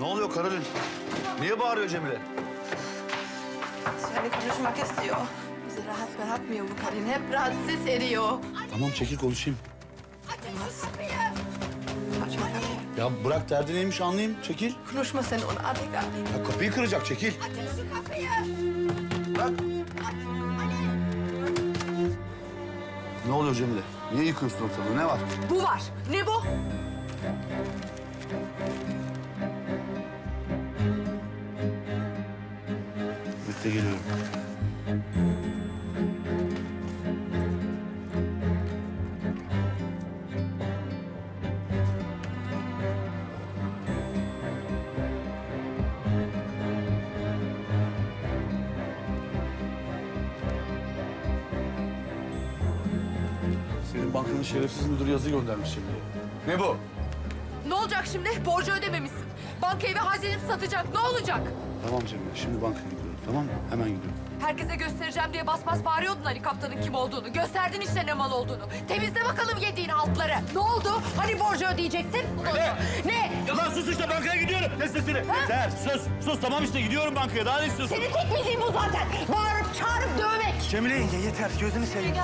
Ne oluyor Karolin? Niye bağırıyor Cemile? Seninle konuşmak istiyor. Bizi rahat bırakmıyor bu kadın. Hep rahatsız ediyor. Tamam çekil konuşayım. Olmaz. Açma kapıyı. Ya bırak derdi neymiş anlayayım. Çekil. Konuşma sen ona artık artık. Ya kapıyı kıracak çekil. Bırak. Ne oluyor Cemile? Niye yıkıyorsun ortalığı? Ne var? Bu var. Ne bu? Bekle geliyorum. Senin bankanın şerefsiz müdürü yazı göndermiş şimdi. Ne bu? Ne olacak şimdi? Borcu ödememişsin. Bankayı ve hazinemi satacak. Ne olacak? Tamam Cemile, şimdi bankaya gidiyorum. Tamam mı? Hemen gidiyorum. Herkese göstereceğim diye bas bas bağırıyordun Ali Kaptan'ın kim olduğunu. Gösterdin işte ne mal olduğunu. Temizle bakalım yediğin haltları. Ne oldu? Hani borcu ödeyecektin? Ne? Ne? Yalan sus işte bankaya gidiyorum. Kes sesini. Yeter sus. Sus tamam işte gidiyorum bankaya. Daha ne istiyorsun? Senin tek bildiğin bu zaten. Bağırıp çağırıp dövmek. Cemile yenge yeter. Gözünü seveyim.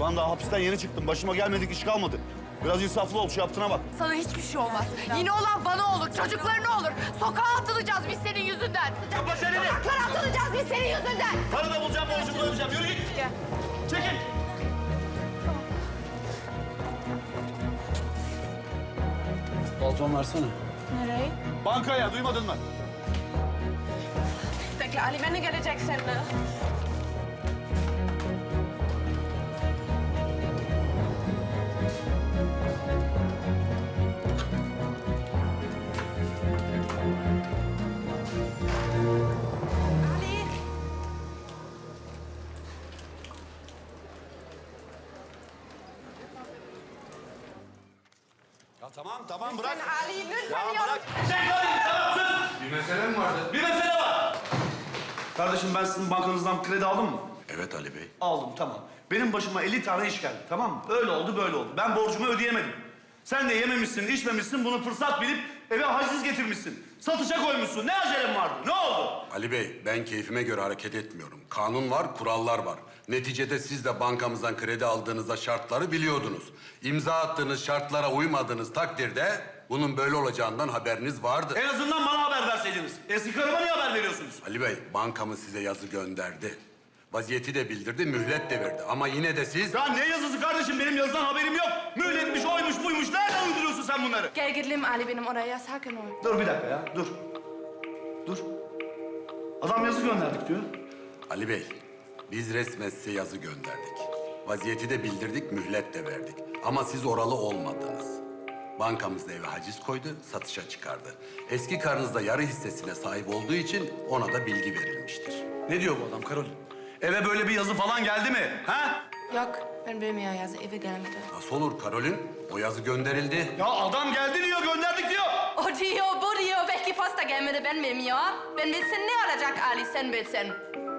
Ben daha hapisten yeni çıktım. Başıma gelmedik iş kalmadı. Biraz insaflı ol, şu yaptığına bak. Sana hiçbir şey olmaz. Yine olan bana olur, çocuklarına olur. Sokağa atılacağız biz senin yüzünden. Kapa çeneni. Sokaklara atılacağız biz senin yüzünden. Para da bulacağım, borcumu da ödeyeceğim. Yürü git. Gel. Çekil. Balton versene. Nereye? Bankaya, duymadın mı? Bekle Ali beni gelecek seninle. Ya tamam, tamam bırak. Ali lütfen Ya bırak. Çek hadi. Tamam sus. Bir mesele mi vardı? Bir mesele var. Kardeşim ben sizin bankanızdan kredi aldım mı? Evet Ali Bey. Aldım, tamam. Benim başıma 50 tane iş geldi, tamam mı? Öyle oldu, böyle oldu. Ben borcumu ödeyemedim. Sen de yememişsin, içmemişsin, bunu fırsat bilip eve haciz getirmişsin. Satışa koymuşsun. Ne acelem vardı? Ne oldu? Ali Bey, ben keyfime göre hareket etmiyorum. Kanun var, kurallar var. Neticede siz de bankamızdan kredi aldığınızda şartları biliyordunuz. İmza attığınız şartlara uymadığınız takdirde bunun böyle olacağından haberiniz vardı. En azından bana haber verseydiniz. Eski karıma niye haber veriyorsunuz? Ali Bey, bankamız size yazı gönderdi. Vaziyeti de bildirdi, mühlet de verdi. Ama yine de siz... Ya ne yazısı kardeşim? Benim yazıdan haberim yok. Mühletmiş, oymuş, buymuş. Nereden uyduruyorsun sen bunları? Gel gidelim Ali benim oraya sakin ol. Dur bir dakika ya, dur. Dur. Adam yazı gönderdik diyor. Ali Bey, biz resmen size yazı gönderdik. Vaziyeti de bildirdik, mühlet de verdik. Ama siz oralı olmadınız. Bankamız da eve haciz koydu, satışa çıkardı. Eski karınız da yarı hissesine sahip olduğu için ona da bilgi verilmiştir. Ne diyor bu adam Karol? Eve böyle bir yazı falan geldi mi? Ha? Yok ben bilmiyorum yazı eve gelmedi. Nasıl olur Karolin? O yazı gönderildi. Ya adam geldi diyor, gönderdik diyor. O diyor bu diyor belki posta gelmedi ben bilmiyorum. Ben bilsin ne olacak Ali sen bilsin.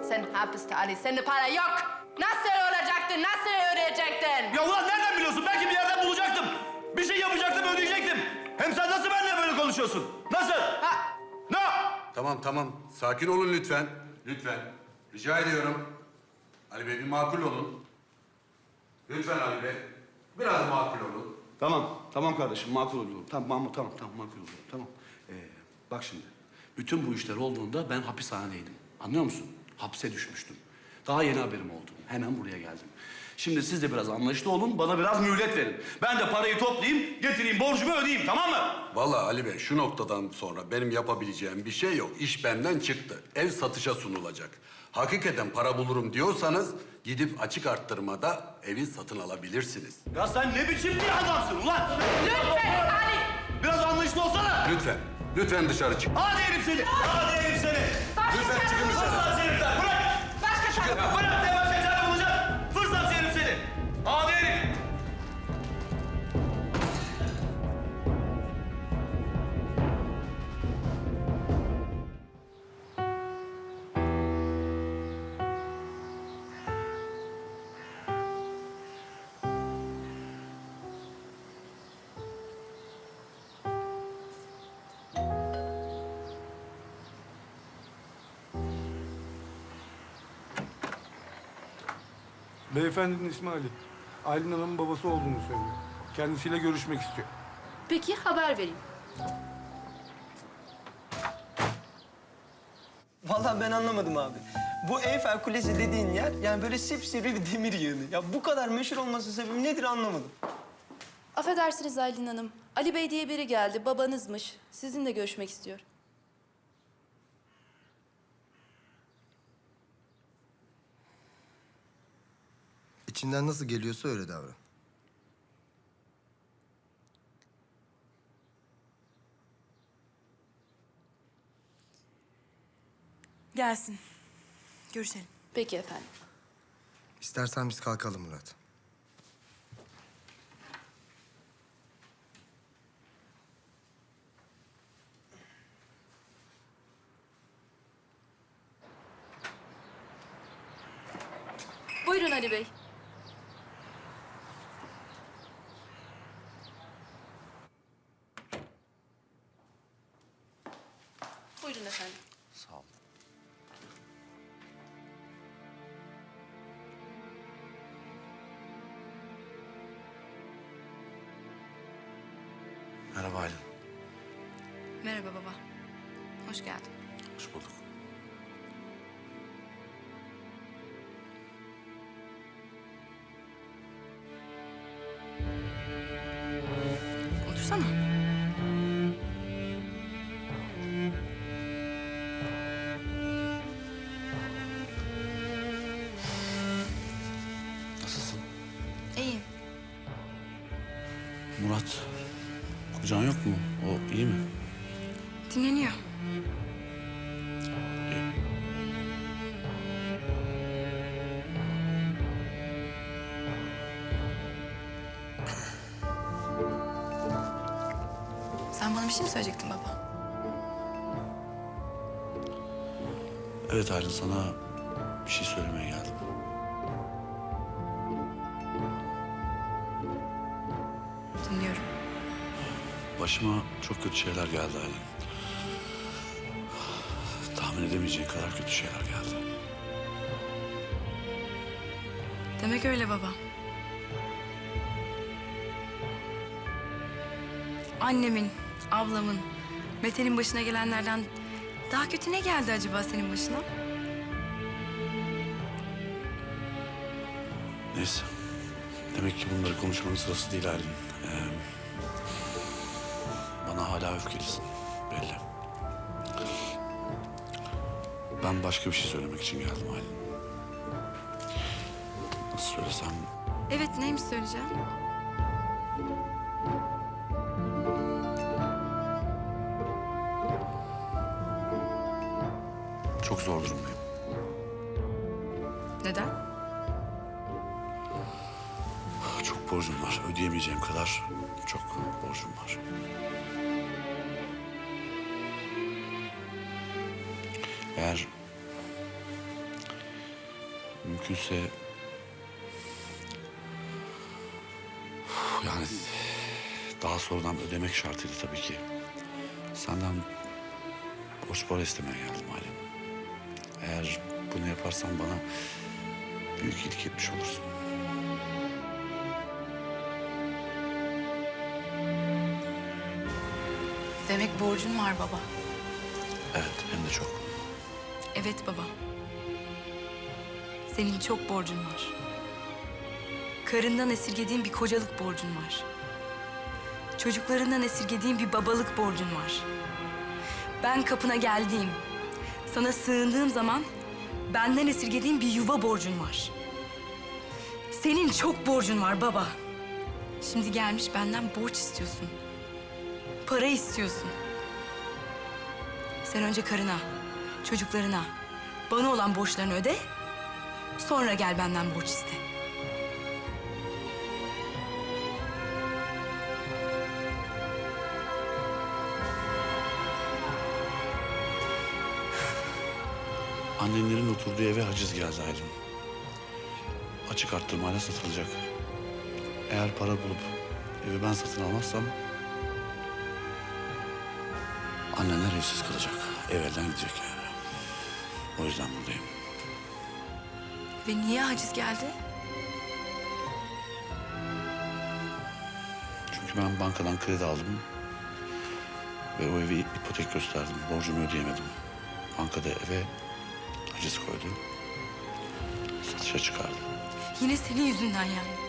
Sen hapiste Ali sende para yok. Nasıl olacaktı nasıl ödeyecektin? Ya ulan nereden biliyorsun? Belki bir yerden bulacaktım. Bir şey yapacaktım, ödeyecektim. Hem sen nasıl benimle böyle konuşuyorsun? Nasıl? Ha, Ne? Tamam tamam, sakin olun lütfen. Lütfen. Rica ediyorum. Ali Bey bir makul olun. Lütfen Ali Bey. Biraz makul olun. Tamam, tamam kardeşim, makul oluyorum. Tamam, tamam, tamam, tamam makul oluyorum, tamam. Ee, bak şimdi, bütün bu işler olduğunda ben hapishanedeydim. Anlıyor musun? Hapse düşmüştüm. Daha yeni haberim oldu. Hemen buraya geldim. Şimdi siz de biraz anlayışlı olun, bana biraz mühlet verin. Ben de parayı toplayayım, getireyim, borcumu ödeyeyim, tamam mı? Vallahi Ali Bey şu noktadan sonra benim yapabileceğim bir şey yok. İş benden çıktı. Ev satışa sunulacak. Hakikaten para bulurum diyorsanız gidip açık arttırmada evi satın alabilirsiniz. Ya sen ne biçim bir adamsın ulan? Lütfen Ali. Biraz anlayışlı olsana. Lütfen, lütfen dışarı çık. Hadi herif seni, hadi herif seni. Lütfen çıkın dışarı. Beyefendinin ismi Ali. Aylin Hanım'ın babası olduğunu söylüyor. Kendisiyle görüşmek istiyor. Peki haber vereyim. Vallahi ben anlamadım abi. Bu Eyfel Kulesi dediğin yer yani böyle sipsivri bir demir yığını. Ya bu kadar meşhur olması sebebi nedir anlamadım. Affedersiniz Aylin Hanım. Ali Bey diye biri geldi. Babanızmış. Sizinle görüşmek istiyor. İçinden nasıl geliyorsa öyle davran. Gelsin. Görüşelim. Peki efendim. İstersen biz kalkalım Murat. Buyurun Ali Bey. Efendim. Sağ ol. Merhaba Aylin. Merhaba baba. Hoş geldin. Hoş bulduk. Otursana. Bir şey mi söyleyecektin baba? Evet Aylin sana bir şey söylemeye geldim. Dinliyorum. Başıma çok kötü şeyler geldi Aylin. Tahmin edemeyeceğin kadar kötü şeyler geldi. Demek öyle baba. Annemin, ablamın, Mete'nin başına gelenlerden daha kötü ne geldi acaba senin başına? Neyse. Demek ki bunları konuşmanın sırası değil Aylin. Ee, bana hala öfkelisin. Belli. Ben başka bir şey söylemek için geldim Aylin. Nasıl söylesem... Evet neymiş söyleyeceğim? Çok zor durumdayım. Neden? Çok borcum var. Ödeyemeyeceğim kadar çok borcum var. Eğer mümkünse yani daha sonradan ödemek şartıyla tabii ki senden borç para istemeye geldim halim. Eğer bunu yaparsan bana büyük iyilik etmiş olursun. Demek borcun var baba. Evet hem de çok. Evet baba. Senin çok borcun var. Karından esirgediğin bir kocalık borcun var. Çocuklarından esirgediğin bir babalık borcun var. Ben kapına geldiğim, sana sığındığım zaman benden esirgediğin bir yuva borcun var. Senin çok borcun var baba. Şimdi gelmiş benden borç istiyorsun. Para istiyorsun. Sen önce karına, çocuklarına, bana olan borçlarını öde. Sonra gel benden borç iste. Annenlerin oturduğu eve haciz geldi Aylin. Açık arttırmayla satılacak. Eğer para bulup evi ben satın almazsam... ...anneler evsiz kalacak. Ev elden gidecek yani. O yüzden buradayım. Ve niye haciz geldi? Çünkü ben bankadan kredi aldım. Ve o evi ipotek gösterdim. Borcumu ödeyemedim. Bankada eve haciz koydu. Satışa çıkardı. Yine senin yüzünden yani.